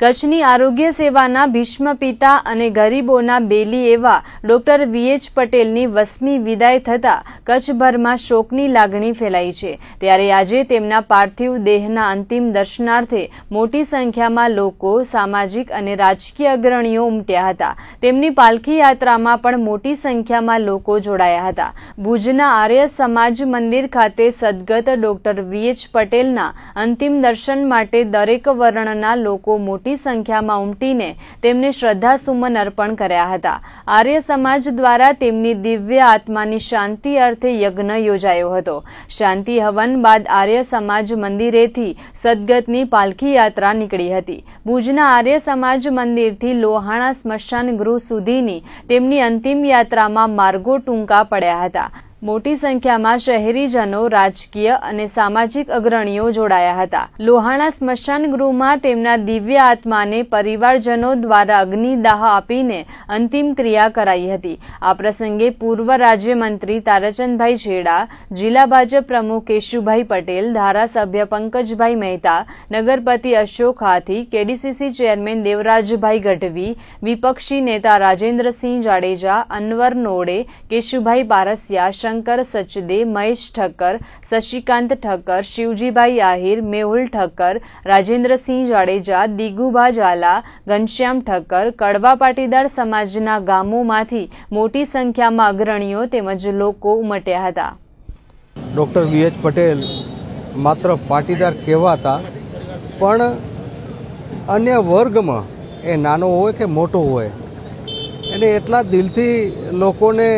કચ્છની આરોગ્ય સેવાના ભીષ્મ પિતા અને ગરીબોના બેલી એવા ડોક્ટર વીએચ પટેલની વસમી વિદાય થતા કચ્છભરમાં શોકની લાગણી ફેલાઈ છે. ત્યારે આજે તેમના પાર્થિવ દેહના અંતિમ દર્શનાર્થે મોટી સંખ્યામાં લોકો સામાજિક અને રાજકીય અગ્રણીઓ ઉમટ્યા હતા. તેમની પાલખી યાત્રામાં પણ મોટી સંખ્યામાં લોકો જોડાયા હતા. ભુજના આર્ય સમાજ મંદિર ખાતે સદગત ડોક્ટર વીએચ પટેલના અંતિમ દર્શન માટે દરેક વર્ણના લોકો મોટી મોટી સંખ્યામાં ઉમટીને તેમને શ્રદ્ધાસુમન અર્પણ કર્યા હતા. આર્ય સમાજ દ્વારા તેમની દિવ્ય આત્માની શાંતિ અર્થે યજ્ઞ યોજાયો હતો. શાંતિ હવન બાદ આર્ય સમાજ મંદિરેથી સદગતની પાલખી યાત્રા નીકળી હતી. ભુજના આર્ય સમાજ મંદિરથી લોહાણા સ્મશાન ગૃહ સુધીની તેમની અંતિમ યાત્રામાં માર્ગો ટૂંકા પડ્યા હતા. મોટી સંખ્યામાં શહેરીજનો, રાજકીય અને સામાજિક અગ્રણીઓ જોડાયા હતા. લોહાણા સ્મશાન ગૃહમાં તેમના દિવ્ય આત્માને પરિવારજનો દ્વારા અગ્નિદાહ આપીને અંતિમ ક્રિયા કરાઈ હતી. આ પ્રસંગે પૂર્વ રાજ્યમંત્રી તારાચંદભાઈ છેડા, જિલ્લા ભાજપ પ્રમુખ કેશુભાઈ પટેલ, ધારાસભ્ય પંકજભાઈ મહેતા, નગરપતિ અશોક હાથી, કેડીસીસી ચેરમેન દેવરાજભાઈ ગઢવી, વિપક્ષી નેતા રાજેન્દ્રસિંહ જાડેજા, અનવર નોડે, કેશુભાઈ પારસિયા શંકર સચદે મહેશ ઠક્કર શશિકાંત ઠક્કર શિવજીભાઈ આહિર મેહુલ ઠક્કર રાજેન્દ્રસિંહ જાડેજા દિગુભા ઝાલા ઘનશ્યામ ઠક્કર કડવા પાટીદાર સમાજના ગામોમાંથી મોટી સંખ્યામાં અગ્રણીઓ તેમજ લોકો ઉમટ્યા હતા. ડૉક્ટર વી પટેલ માત્ર પાટીદાર કહેવાતા, પણ અન્ય વર્ગમાં એ નાનો હોય કે મોટો હોય, એને એટલા દિલથી લોકોને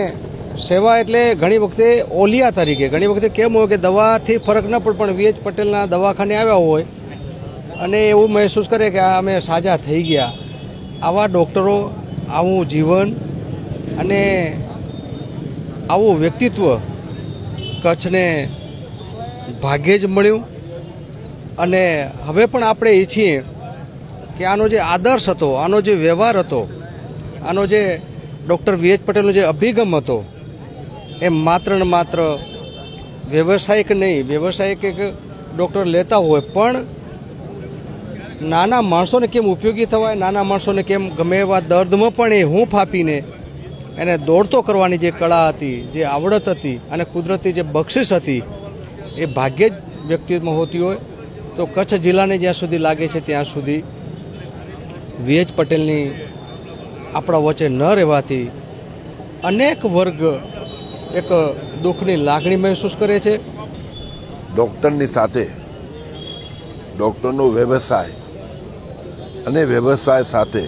સેવા એટલે ઘણી વખતે ઓલિયા તરીકે. ઘણી વખતે કેમ હોય કે દવાથી ફરક ન પડે, પણ વીએચ પટેલના દવાખાને આવ્યા હોય અને એવું મહેસૂસ કરે કે આ અમે સાજા થઈ ગયા. આવા ડૉક્ટરો, આવું જીવન અને આવું વ્યક્તિત્વ કચ્છને ભાગ્યે જ મળ્યું. અને હવે પણ આપણે ઈચ્છીએ કે આનો જે આદર્શ હતો, આનો જે વ્યવહાર હતો, આનો જે ડૉક્ટર વીએચ પટેલનો જે અભિગમ હતો એ માત્ર ને માત્ર વ્યવસાયિક નહીં, વ્યવસાયિક એક ડૉક્ટર લેતા હોય, પણ નાના માણસોને કેમ ઉપયોગી થવાય, નાના માણસોને કેમ ગમે એવા દર્દમાં પણ એ હું ફાપીને એને દોડતો કરવાની જે કળા હતી, જે આવડત હતી અને કુદરતી જે બક્ષિસ હતી, એ ભાગ્યે જ વ્યક્તિમાં હોતી હોય. તો કચ્છ જિલ્લાને જ્યાં સુધી લાગે છે ત્યાં સુધી વીએચ પટેલની આપણા વચ્ચે ન રહેવાથી અનેક વર્ગ એક દુઃખની લાગણી મહેસૂસ કરે છે? ડૉક્ટરની સાથે ડૉક્ટરનો વ્યવસાય અને વ્યવસાય સાથે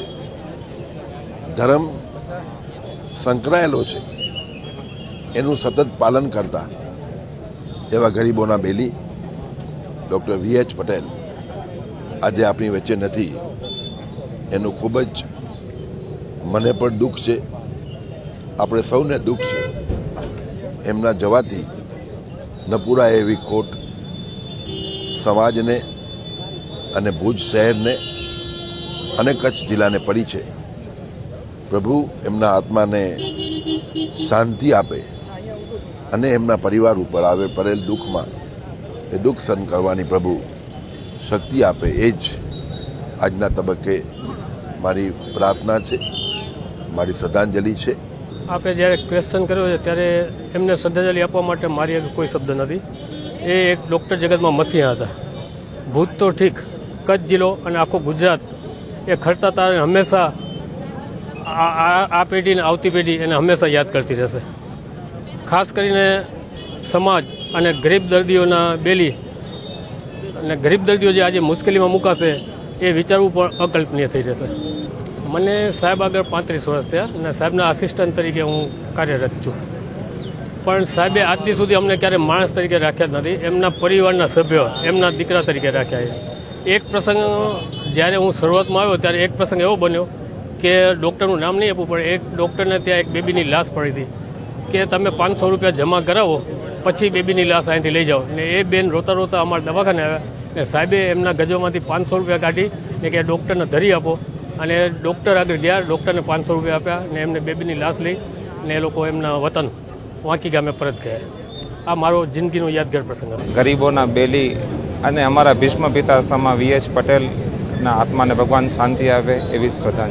ધર્મ સંકળાયેલો છે. એનું સતત પાલન કરતા એવા ગરીબોના બેલી ડૉક્ટર વી એચ પટેલ આજે આપણી વચ્ચે નથી. એનું ખૂબ જ મને પણ દુઃખ છે. આપણે સૌને દુઃખ છે. એમના જવાથી ન પૂરાય એવી ખોટ સમાજને અને ભુજ શહેરને અને કચ્છ જિલ્લાને પડી છે. પ્રભુ એમના આત્માને શાંતિ આપે અને એમના પરિવાર ઉપર આવે પડેલ દુઃખમાં એ દુઃખ સહન કરવાની પ્રભુ શક્તિ આપે. એ જ આજના તબક્કે મારી પ્રાર્થના છે, મારી શ્રદ્ધાંજલિ છે. આપે જ્યારે ક્વેશ્ચન કર્યો છે ત્યારે એમને શ્રદ્ધાંજલિ આપવા માટે મારી કોઈ શબ્દ નથી. એ એક ડૉક્ટર જગતમાં મસીહા હતા. ભૂત તો ઠીક, કચ્છ જિલ્લો અને આખો ગુજરાત એ ખરતા તારે હંમેશા આ પેઢીને આવતી પેઢી એને હંમેશા યાદ કરતી રહેશે. ખાસ કરીને સમાજ અને ગરીબ દર્દીઓના બેલી અને ગરીબ દર્દીઓ જે આજે મુશ્કેલીમાં મુકાશે એ વિચારવું પણ અકલ્પનીય થઈ જશે. મને સાહેબ આગળ પાંત્રીસ વર્ષ થયા અને સાહેબના આસિસ્ટન્ટ તરીકે હું કાર્યરત છું. પણ સાહેબે આજથી સુધી અમને ક્યારે માણસ તરીકે રાખ્યા જ નથી. એમના પરિવારના સભ્યો, એમના દીકરા તરીકે રાખ્યા છે. એક પ્રસંગ જ્યારે હું શરૂઆતમાં આવ્યો ત્યારે એક પ્રસંગ એવો બન્યો કે ડૉક્ટરનું નામ નહીં આપવું પણ એક ડૉક્ટરને ત્યાં એક બેબીની લાશ પડી હતી કે તમે પાંચસો રૂપિયા જમા કરાવો, પછી બેબીની લાશ અહીંથી લઈ જાઓ. ને એ બેન રોતા રોતા અમારા દવાખાને આવ્યા ને સાહેબે એમના ગજોમાંથી પાંચસો રૂપિયા કાઢી ને કે ડૉક્ટરને ધરી આપો. અને ડૉક્ટર આગળ ગયા, ડૉક્ટરને પાંચસો રૂપિયા આપ્યા ને એમને બેબીની લાશ લઈ ને એ લોકો એમના વતન વાંકી ગામે પરત ગયા. આ મારો જિંદગીનો યાદગાર પ્રસંગ હતો. ગરીબોના બેલી અને અમારા ભીષ્મ પિતા સમા વીએચ પટેલના આત્માને ભગવાન શાંતિ આપે એવી શ્રદ્ધા